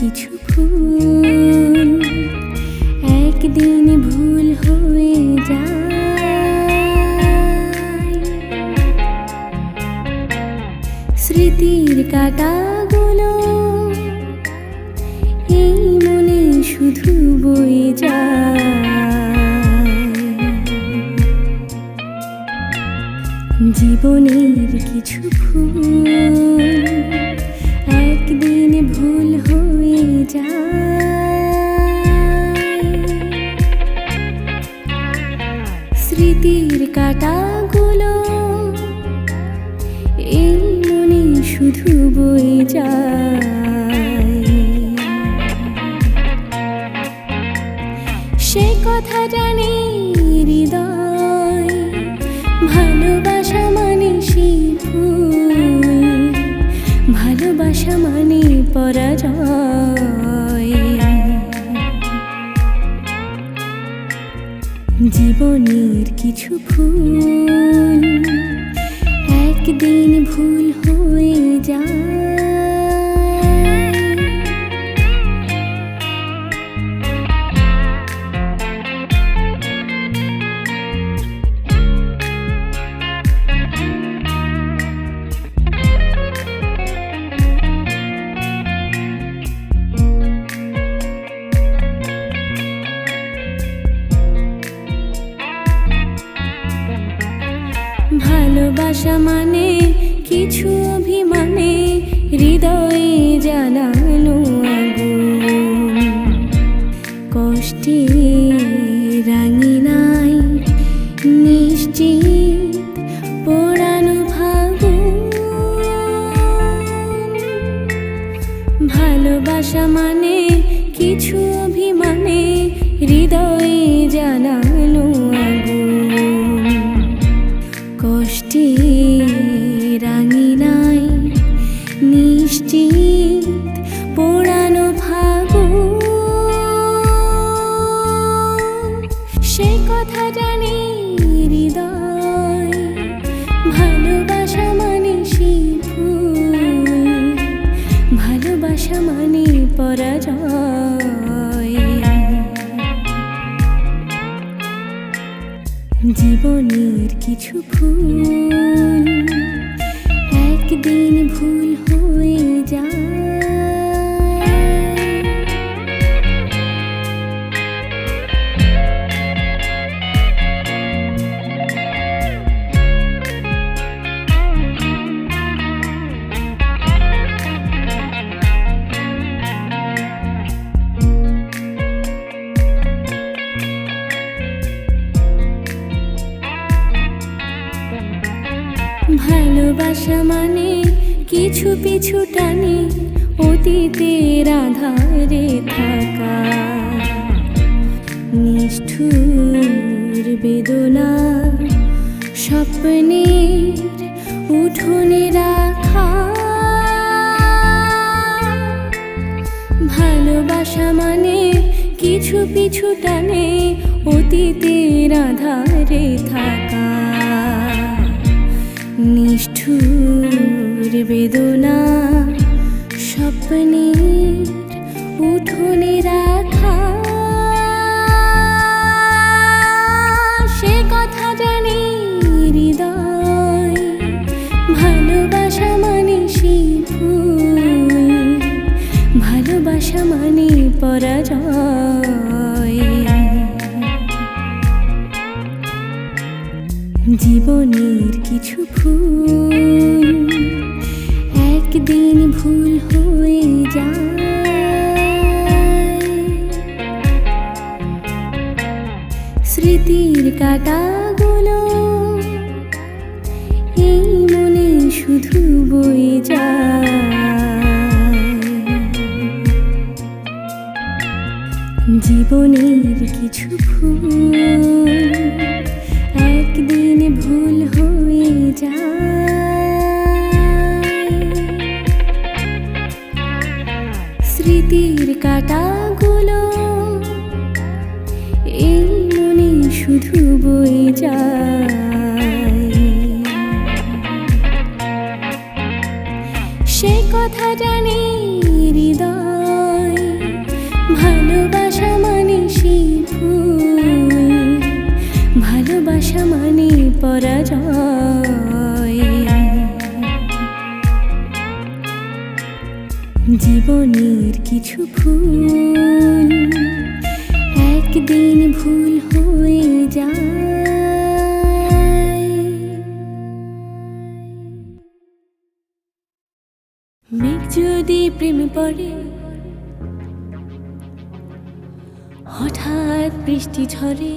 কিছু ফুল একদিন ভুল হয়ে যায়। স্মৃতির কাটাগুলো এই মনে শুধু বয়ে যায়। জীবনের কিছু একদিন ভুল যায় স্মৃতির কাটাগুলো এই মনে শুধু বয়ে যায়। সে কথা জানি হৃদয়, ভালোবাসা মানে সেই ফুল ভালোবাসা মানে পরাজয়। জীবনের কিছু ফুল একদিন ভুল মানে কিছু অভিমানে হৃদয়ে জানানো কিছু ভুল। একদিন ভুল ভালোবাসা মানে কিছু পিছু টানে অতীতের আধারে থাকা। নিষ্ঠুর বেদনা স্বপ্নের উঠোনে রাখা। ভালোবাসা মানে কিছু পিছু টানে অতীতের আধারে থাকা। নিষ্ঠুর বেদনা, স্বপ্নের উঠোনে রাখা। সে কথা জানি হৃদয়, ভালোবাসা মানে সেই ভালোবাসা মানে পরাজয় জীবনের কিছু ফুল। চাই। সে কথা জানি হৃদয়, ভালোবাসা মানে সেই ভুল ভালোবাসা মানে পরাজয়। জীবনের কিছু ভুল, একদিন ভুল হয়ে যায়। পড়ে হঠাৎ বৃষ্টি ঝরে।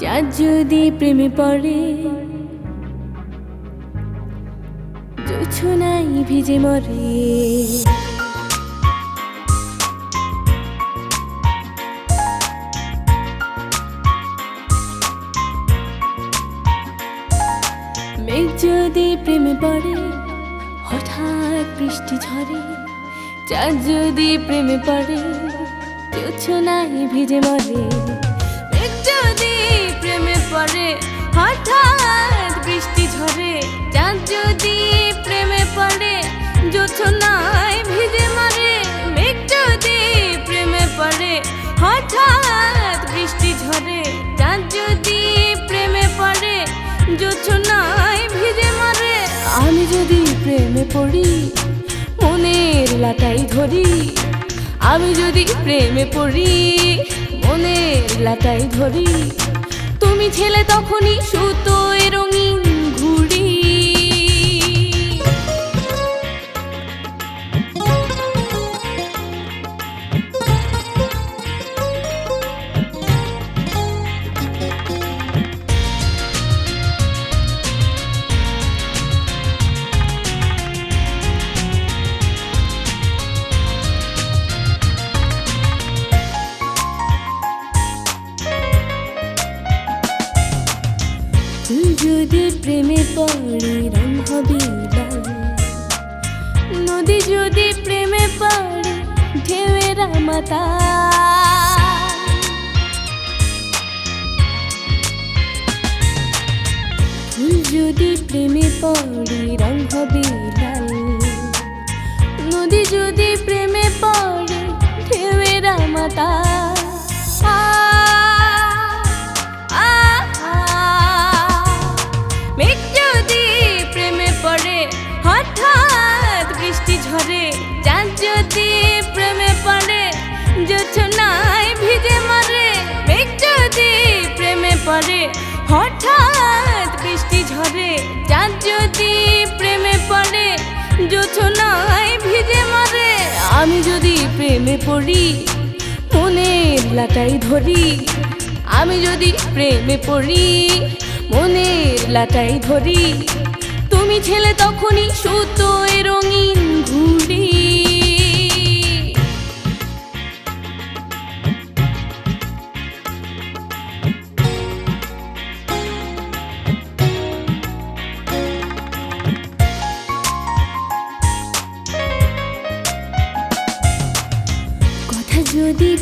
চাঁদ যদি প্রেমে পড়ে জোছনাই ভিজে মরে। মেঘ যদি প্রেমে পড়ে বৃষ্টি ঝরে, চাঁদ যদি প্রেমে পড়ে কিছু নাই ভিজে মরে। যদি প্রেমে পড়ে, হঠাৎ বৃষ্টি ঝরে, চাঁদ যদি প্রেমে পড়ে জোছনাই ভিজে মরে। মেঘ যদি প্রেমে পড়ে, হঠাৎ বৃষ্টি ঝরে, চাঁদ যদি প্রেমে পড়ে জোছনাই ভিজে মরে। আমি যদি প্রেমে পড়ি লাটাই ধরি। আমি যদি প্রেমে পড়ি মনের লাটাই ধরি। তুমি ছেলে তখনই সুতো রঙিন ঢেউয়েরা মাতা। ফুল যদি প্রেমে পড়ি রং হবে হঠাৎ বৃষ্টি ঝরে চাঁদ যদি প্রেমে পড়ে, জোছনায় ভিজে মরে। আমি যদি প্রেমে পড়ি, মনের লাটাই ধরি। আমি যদি প্রেমে পড়ি, মনের লাটাই ধরি। তুমি ছেলে তখনই সুতোয় রঙিন ঘুড়ি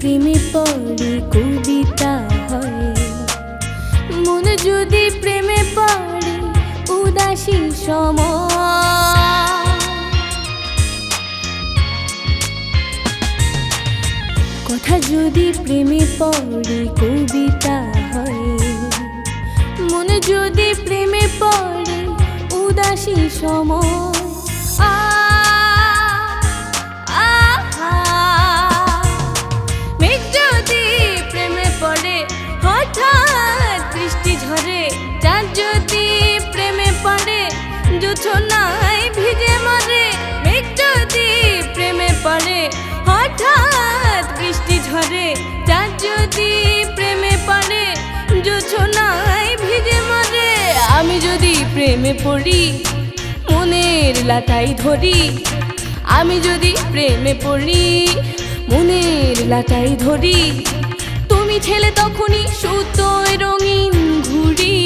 প্রেমে পড়ে কবিতা হয়। মন যদি প্রেমে পড়ে, উদাসী সময়। কথা যদি প্রেমে পড়ে, কবিতা হয়। মনে যদি প্রেমে পড়ে, উদাসী সময়। জোছনায় ভিজে মরে মেঘ যদি প্রেমে পড়ে। হঠাৎ বৃষ্টি ঝরে, চাঁদ যদি প্রেমে পড়ে জোছনায় ভিজে মরে আমি যদি প্রেমে পড়ি, মনের লাটাই ধরি। আমি যদি প্রেমে পড়ি, মনের লাটাই ধরি। তুমি ছেলে তখনই সুতোয় রঙিন ঘুড়ি।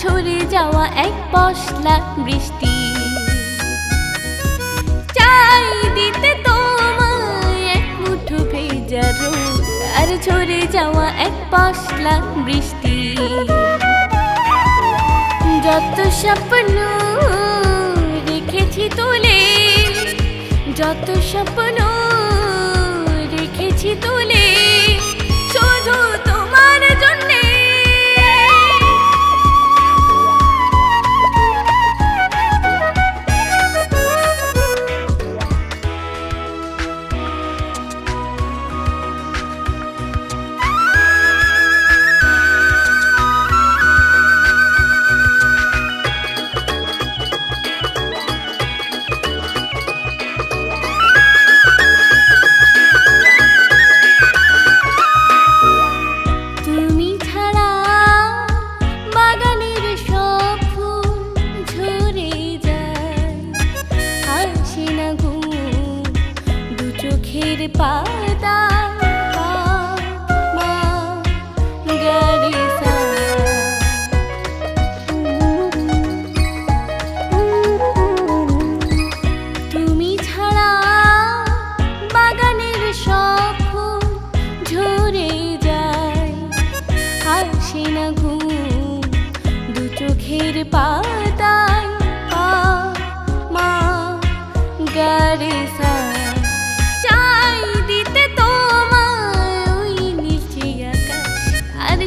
ঝরে যাওয়া এক পশলা বৃষ্টি। চাই দিতে তোমায় এক মুঠো ভেজা আর ঝরে যাওয়া এক পশলা বৃষ্টি। যত স্বপ্ন রেখেছি তোলে, যত স্বপ্ন রেখেছি তোলে, শুধু তোমার জন্য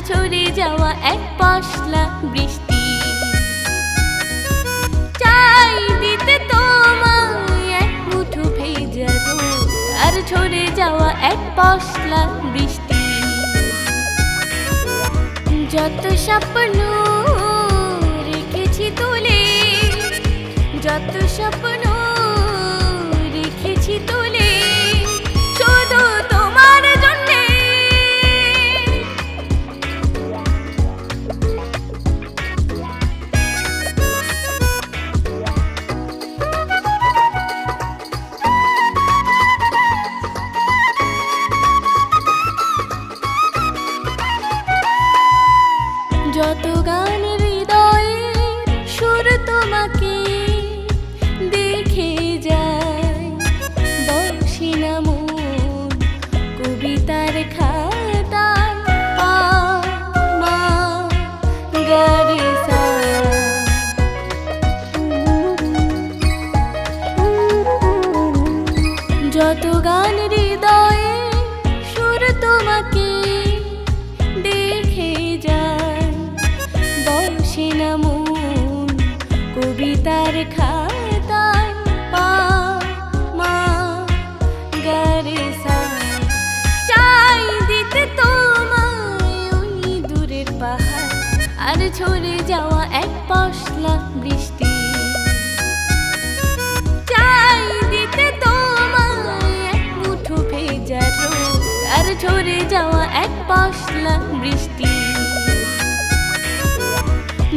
ছড়ে যাওয়া এক পশলা বৃষ্টি। চাই দিতে তোমায় এক মুঠো ভেজা রোদ আর ঝরে যাওয়া এক পশলা বৃষ্টি। যত স্বপ্ন রেখেছি তুলে, যত স্বপ্ন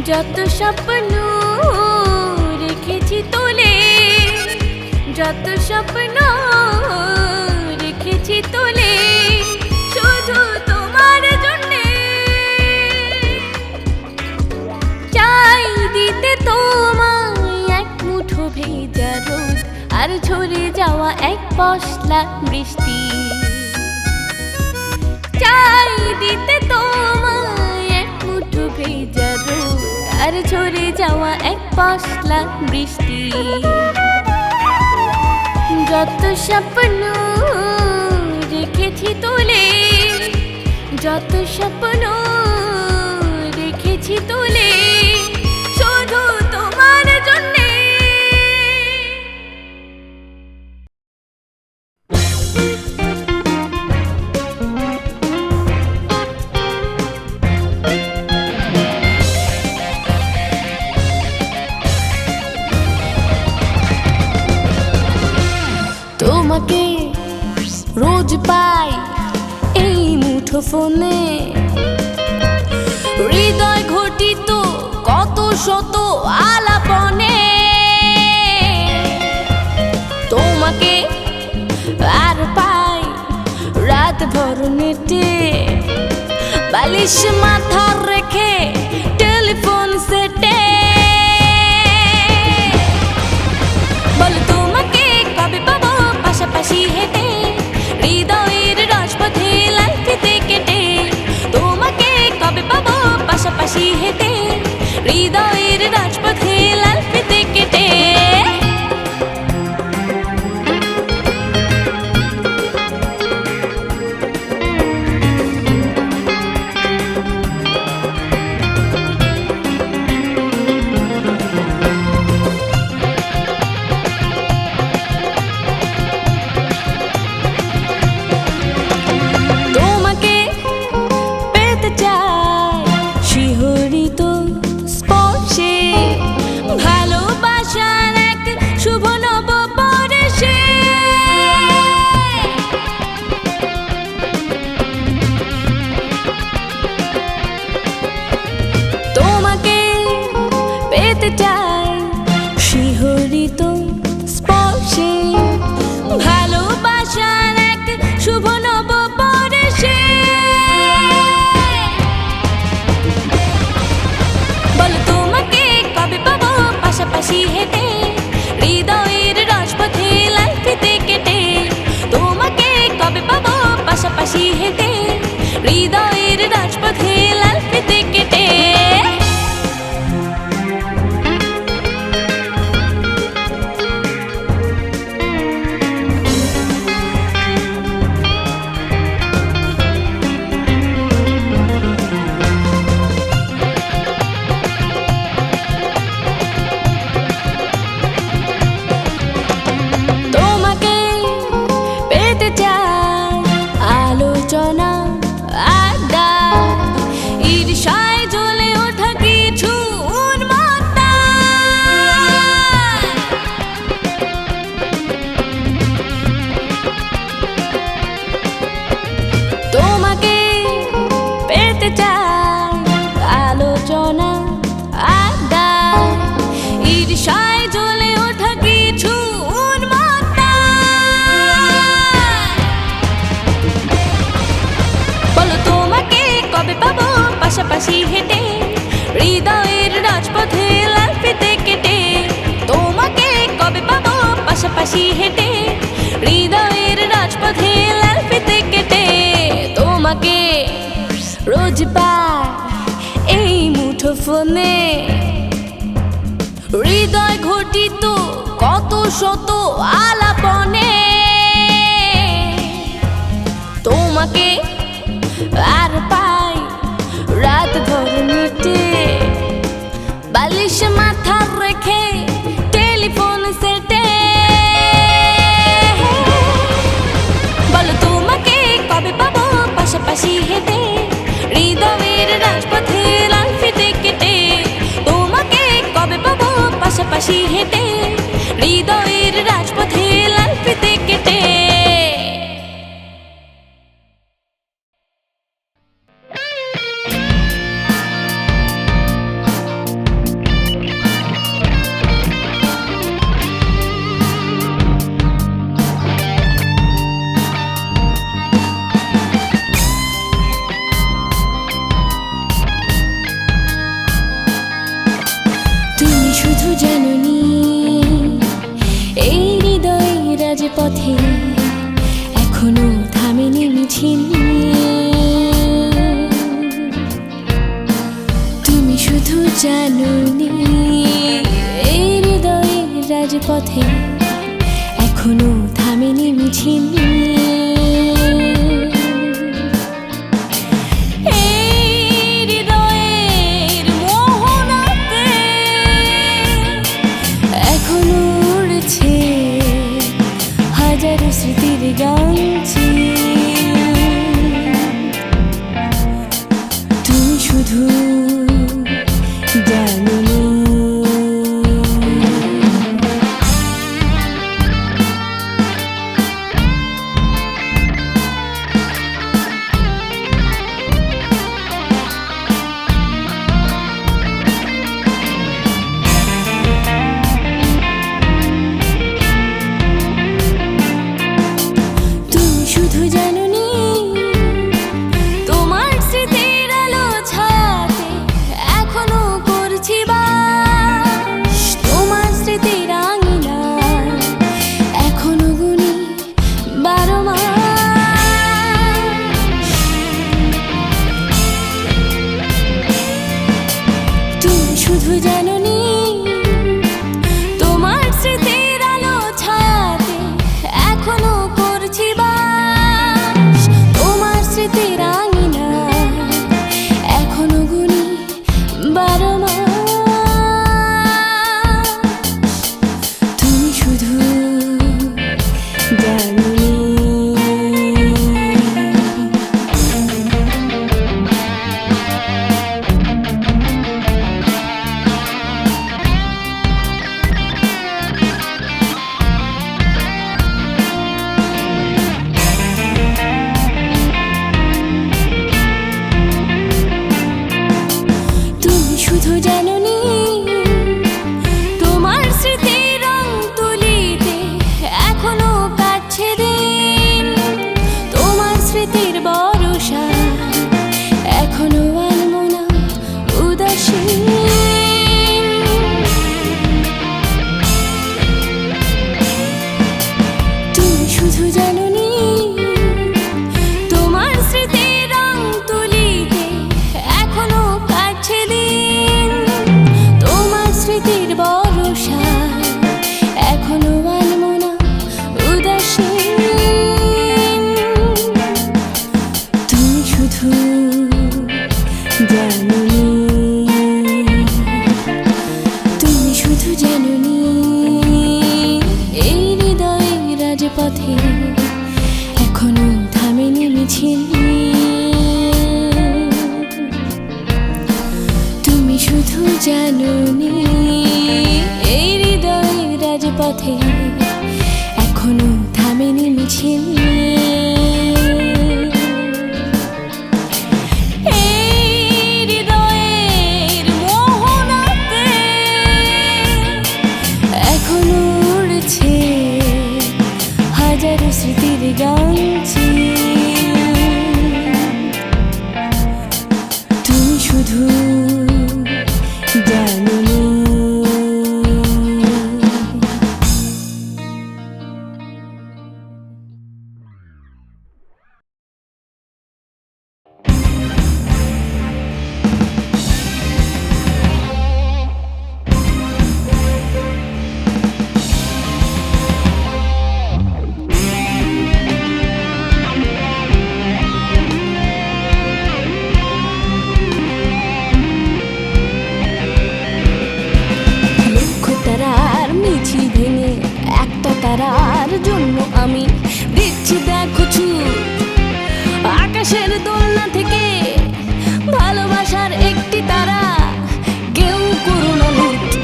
যত স্বপ্ন রেখেছি তোলে, যত স্বপ্ন রেখেছি তোলে, শুধু তোমার জন্যে। চাই দিতে আর ঝরে যাওয়া এক পশলা বৃষ্টি। চাই দিতে তোমায় এক মুঠো ভেজা আর ঝরে যাওয়া এক পশলা বৃষ্টি। যত স্বপ্ন রেখেছি তোলে যত স্বপ্ন রেখেছি তুলে ভাবিস মাথা রেখে টেলিফোন সেটে। বল তোমাকে কবে পাবো? পাশাপাশি হেঁটে। হৃদয়ের রাজপথে লাইফিতে কেটে। তোমাকে কবে পাবো? পাশাপাশি হেঁটে। হৃদয়ের রাজপথে goodbye এই মুঠো ফোনে হৃদয় ঘটিত কত শত আলাপনে। তোমাকে হেঁটে হৃদয়ের রাজপথে লাল পেতে কেটে। আকাশের দোলনা থেকে ভালোবাসার একটি তারা কেউ করুণা লক্ষ্য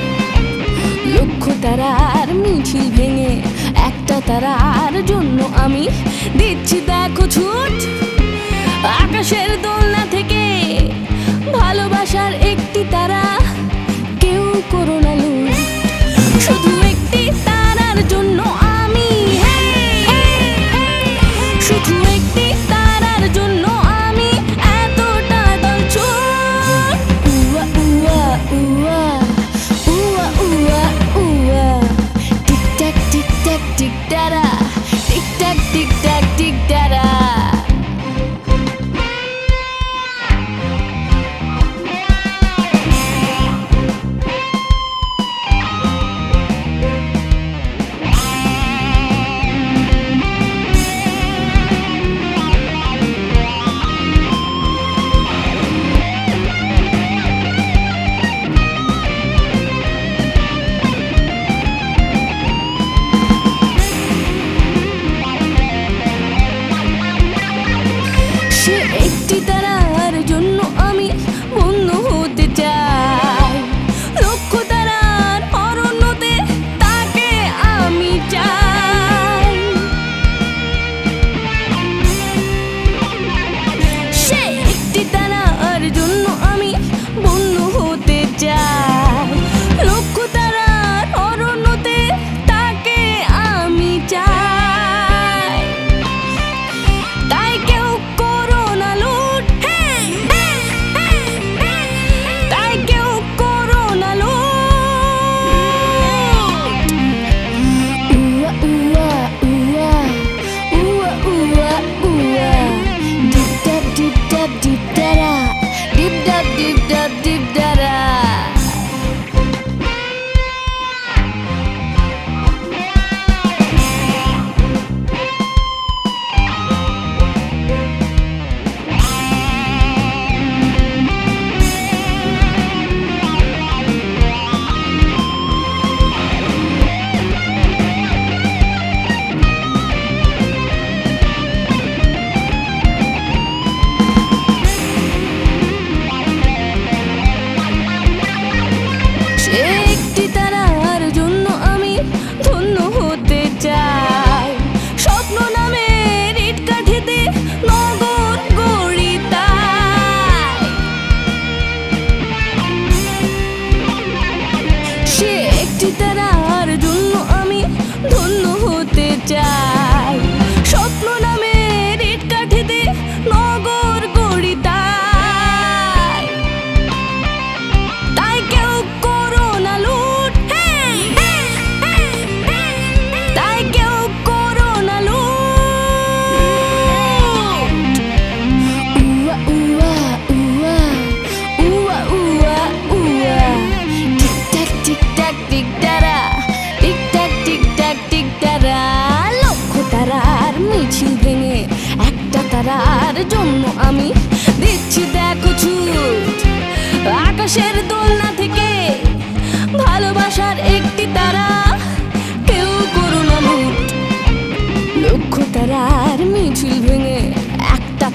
লক্ষ তারার মিছিল ভেঙে একটা তারার জন্য আমি দিচ্ছি, দেখো ছুট। আকাশের দোলনা থেকে ভালোবাসার একটি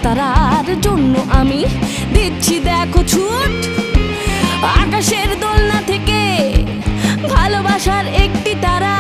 তারার জন্য আমি দিচ্ছি দেখো ছুট। আকাশের দোলনা থেকে ভালোবাসার একটি তারা।